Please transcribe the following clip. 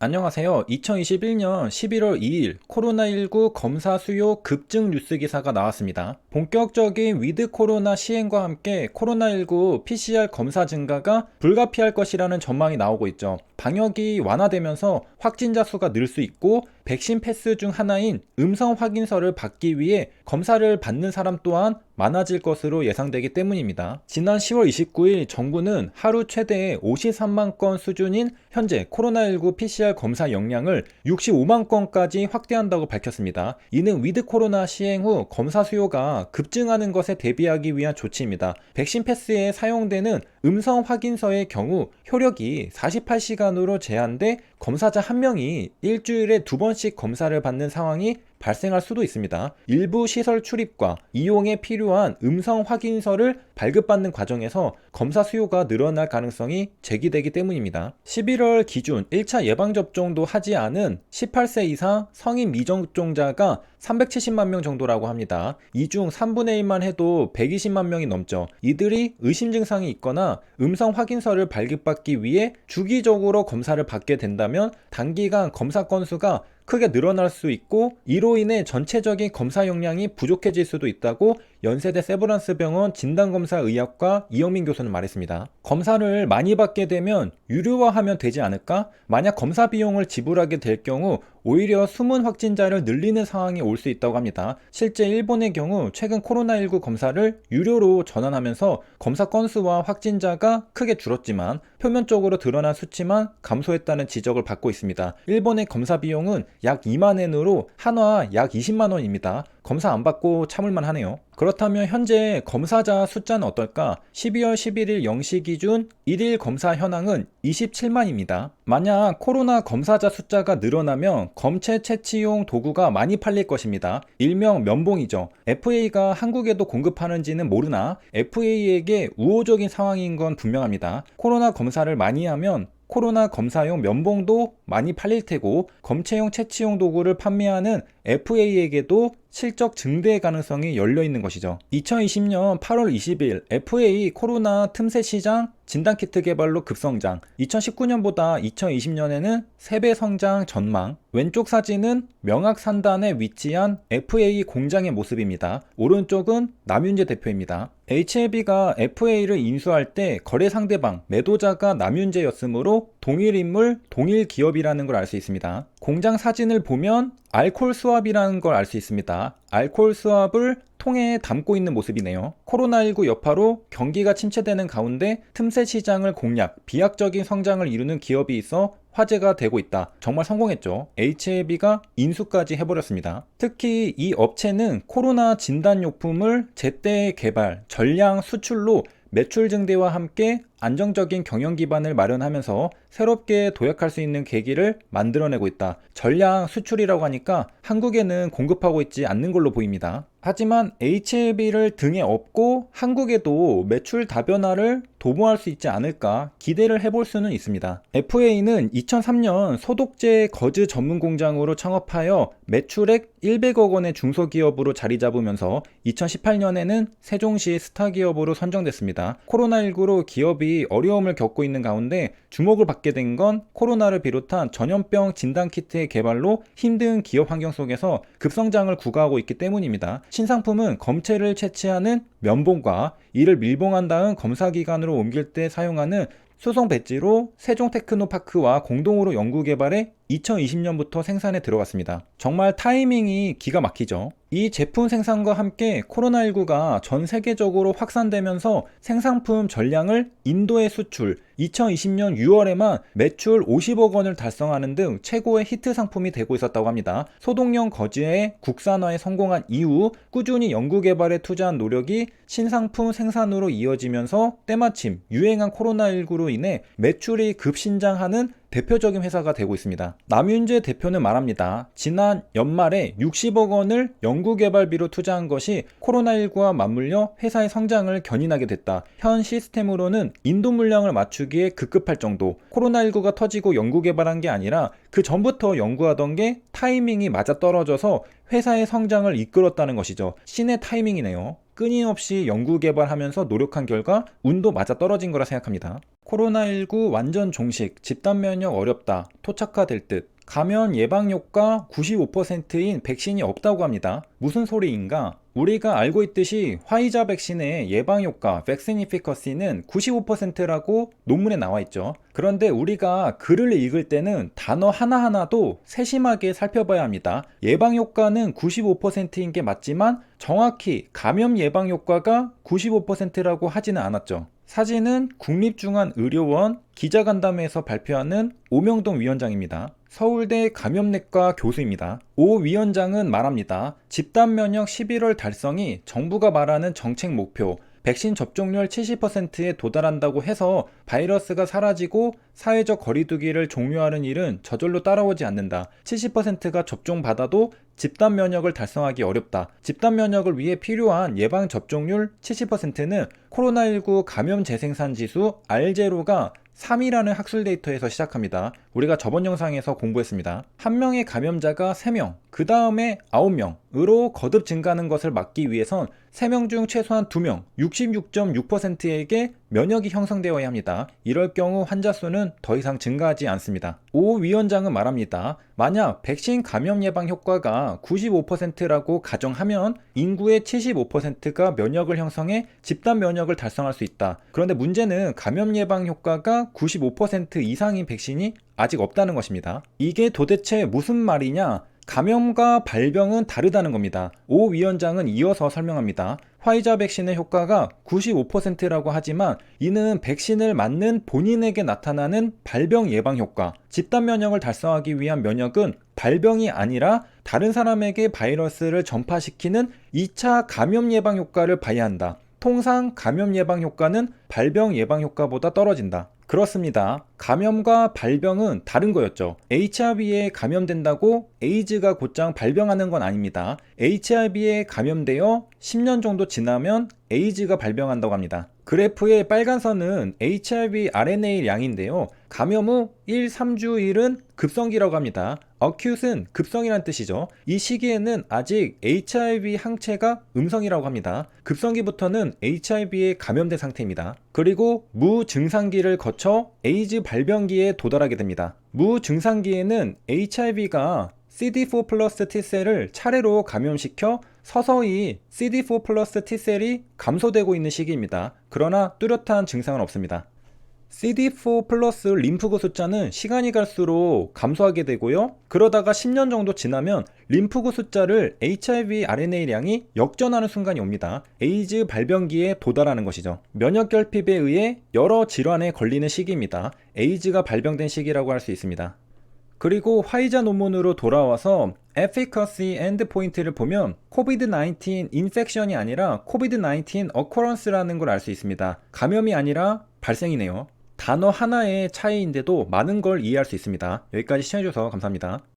안녕하세요. 2021년 11월 2일 코로나19 검사 수요 급증 뉴스 기사가 나왔습니다. 본격적인 위드 코로나 시행과 함께 코로나19 PCR 검사 증가가 불가피할 것이라는 전망이 나오고 있죠. 방역이 완화되면서 확진자 수가 늘 수 있고 백신 패스 중 하나인 음성 확인서를 받기 위해 검사를 받는 사람 또한 많아질 것으로 예상되기 때문입니다. 지난 10월 29일 정부는 하루 최대 53만 건 수준인 현재 코로나19 PCR 검사 역량을 65만 건까지 확대한다고 밝혔습니다. 이는 위드 코로나 시행 후 검사 수요가 급증하는 것에 대비하기 위한 조치입니다. 백신 패스에 사용되는 음성 확인서의 경우 효력이 48시간으로 제한돼 검사자 한 명이 일주일에 두 번씩 검사를 받는 상황이 발생할 수도 있습니다. 일부 시설 출입과 이용에 필요한 음성 확인서를 발급받는 과정에서 검사 수요가 늘어날 가능성이 제기되기 때문입니다. 11월 기준 1차 예방접종도 하지 않은 18세 이상 성인 미접종자가 370만 명 정도라고 합니다. 이 중 3분의 1만 해도 120만 명이 넘죠. 이들이 의심 증상이 있거나 음성 확인서를 발급받기 위해 주기적으로 검사를 받게 된다면 단기간 검사 건수가 크게 늘어날 수 있고 이로 인해 전체적인 검사 역량이 부족해질 수도 있다고 연세대 세브란스 병원 진단검사 의학과 이영민 교수는 말했습니다. 검사를 많이 받게 되면 유료화하면 되지 않을까? 만약 검사 비용을 지불하게 될 경우 오히려 숨은 확진자를 늘리는 상황이 올 수 있다고 합니다. 실제 일본의 경우 최근 코로나19 검사를 유료로 전환하면서 검사 건수와 확진자가 크게 줄었지만 표면적으로 드러난 수치만 감소했다는 지적을 받고 있습니다. 일본의 검사 비용은 약 2만 엔으로 한화 약 20만 원입니다. 검사 안 받고 참을만 하네요. 그렇다면 현재 검사자 숫자는 어떨까? 12월 11일 0시 기준 1일 검사 현황은 27만입니다. 만약 코로나 검사자 숫자가 늘어나면 검체 채취용 도구가 많이 팔릴 것입니다. 일명 면봉이죠. FA가 한국에도 공급하는지는 모르나 FA에게 우호적인 상황인 건 분명합니다. 코로나 검사를 많이 하면 코로나 검사용 면봉도 많이 팔릴 테고 검체용 채취용 도구를 판매하는 FA에게도 실적 증대 가능성이 열려 있는 것이죠. 2020년 8월 20일 FA 코로나 틈새 시장 진단키트 개발로 급성장. 2019년보다 2020년에는 3배 성장 전망. 왼쪽 사진은 명학 산단에 위치한 FA 공장의 모습입니다. 오른쪽은 남윤재 대표입니다. HLB가 FA를 인수할 때 거래 상대방, 매도자가 남윤재였으므로 동일 인물, 동일 기업이라는 걸 알 수 있습니다. 공장 사진을 보면 알콜 수압이라는 걸 알 수 있습니다. 알콜 수압을 통에 담고 있는 모습이네요. 코로나19 여파로 경기가 침체되는 가운데 틈새 시장을 공략, 비약적인 성장을 이루는 기업이 있어 화제가 되고 있다. 정말 성공했죠. HLB가 인수까지 해버렸습니다. 특히 이 업체는 코로나 진단용품을 제때 개발, 전량 수출로 매출 증대와 함께 안정적인 경영 기반을 마련하면서 새롭게 도약할 수 있는 계기를 만들어내고 있다. 전량 수출이라고 하니까 한국에는 공급하고 있지 않는 걸로 보입니다. 하지만 HLB를 등에 업고 한국에도 매출 다변화를 도모할 수 있지 않을까 기대를 해볼 수는 있습니다. FA는 2003년 소독제 거즈 전문 공장으로 창업하여 매출액 100억 원의 중소기업으로 자리 잡으면서 2018년에는 세종시 스타 기업으로 선정됐습니다. 코로나19로 기업이 어려움을 겪고 있는 가운데 주목을 받게 된 건 코로나를 비롯한 전염병 진단키트의 개발로 힘든 기업 환경 속에서 급성장을 구가하고 있기 때문입니다. 신상품은 검체를 채취하는 면봉과 이를 밀봉한 다음 검사기관으로 옮길 때 사용하는 수송 배지로 세종테크노파크와 공동으로 연구 개발해 2020년부터 생산에 들어갔습니다. 정말 타이밍이 기가 막히죠. 이 제품 생산과 함께 코로나19가 전 세계적으로 확산되면서 생산품 전량을 인도에 수출, 2020년 6월에만 매출 50억 원을 달성하는 등 최고의 히트 상품이 되고 있었다고 합니다. 소독용 거즈의 국산화에 성공한 이후 꾸준히 연구 개발에 투자한 노력이 신상품 생산으로 이어지면서 때마침 유행한 코로나19로 인해 매출이 급신장하는 대표적인 회사가 되고 있습니다. 남윤재 대표는 말합니다. 지난 연말에 60억 원을 연구개발비로 투자한 것이 코로나19와 맞물려 회사의 성장을 견인하게 됐다. 현 시스템으로는 인도 물량을 맞추기에 급급할 정도. 코로나19가 터지고 연구개발한 게 아니라 그 전부터 연구하던 게 타이밍이 맞아 떨어져서 회사의 성장을 이끌었다는 것이죠. 신의 타이밍이네요. 끊임없이 연구 개발하면서 노력한 결과 운도 맞아 떨어진 거라 생각합니다. 코로나19 완전 종식, 집단 면역 어렵다, 토착화될 듯. 감염 예방 효과 95%인 백신이 없다고 합니다. 무슨 소리인가? 우리가 알고 있듯이 화이자 백신의 예방 효과 백신 이피커시는 95%라고 논문에 나와 있죠. 그런데 우리가 글을 읽을 때는 단어 하나하나도 세심하게 살펴봐야 합니다. 예방 효과는 95%인 게 맞지만 정확히 감염 예방 효과가 95%라고 하지는 않았죠. 사진은 국립중앙의료원 기자간담회에서 발표하는 오명동 위원장입니다. 서울대 감염내과 교수입니다. 오 위원장은 말합니다. 집단 면역 11월 달성이 정부가 말하는 정책 목표 백신 접종률 70%에 도달한다고 해서 바이러스가 사라지고 사회적 거리두기를 종료하는 일은 저절로 따라오지 않는다. 70%가 접종받아도 집단 면역을 달성하기 어렵다. 집단 면역을 위해 필요한 예방 접종률 70%는 코로나19 감염 재생산 지수 R0가 3이라는 학술 데이터에서 시작합니다. 우리가 저번 영상에서 공부했습니다. 한 명의 감염자가 3명, 그 다음에 9명 으로 거듭 증가하는 것을 막기 위해선 3명 중 최소한 2명, 66.6%에게 면역이 형성되어야 합니다. 이럴 경우 환자 수는 더 이상 증가하지 않습니다. 오 위원장은 말합니다. 만약 백신 감염 예방 효과가 95%라고 가정하면 인구의 75%가 면역을 형성해 집단 면역을 달성할 수 있다. 그런데 문제는 감염 예방 효과가 95% 이상인 백신이 아직 없다는 것입니다. 이게 도대체 무슨 말이냐? 감염과 발병은 다르다는 겁니다. 오 위원장은 이어서 설명합니다. 화이자 백신의 효과가 95%라고 하지만 이는 백신을 맞는 본인에게 나타나는 발병 예방 효과, 집단 면역을 달성하기 위한 면역은 발병이 아니라 다른 사람에게 바이러스를 전파시키는 2차 감염 예방 효과를 봐야 한다. 통상 감염 예방 효과는 발병 예방 효과보다 떨어진다. 그렇습니다. 감염과 발병은 다른 거였죠. HIV에 감염된다고 에이즈가 곧장 발병하는 건 아닙니다. HIV에 감염되어 10년 정도 지나면 에이즈가 발병한다고 합니다. 그래프의 빨간 선은 HIV RNA 양인데요. 감염 후 1, 3주일은 급성기라고 합니다. 어큐트는 급성이란 뜻이죠. 이 시기에는 아직 HIV 항체가 음성이라고 합니다. 급성기부터는 HIV에 감염된 상태입니다. 그리고 무증상기를 거쳐 에이즈 발병기에 도달하게 됩니다. 무증상기에는 HIV가 CD4 플러스 T셀을 차례로 감염시켜 서서히 CD4 플러스 T셀이 감소되고 있는 시기입니다. 그러나 뚜렷한 증상은 없습니다. CD4 플러스 림프구 숫자는 시간이 갈수록 감소하게 되고요. 그러다가 10년 정도 지나면 림프구 숫자를 HIV RNA량이 역전하는 순간이 옵니다. 에이즈 발병기에 도달하는 것이죠. 면역 결핍에 의해 여러 질환에 걸리는 시기입니다. 에이즈가 발병된 시기라고 할 수 있습니다. 그리고 화이자 논문으로 돌아와서 efficacy endpoint를 보면 COVID-19 인펙션이 아니라 COVID-19 occurrence라는 걸 알 수 있습니다. 감염이 아니라 발생이네요. 단어 하나의 차이인데도 많은 걸 이해할 수 있습니다. 여기까지 시청해주셔서 감사합니다.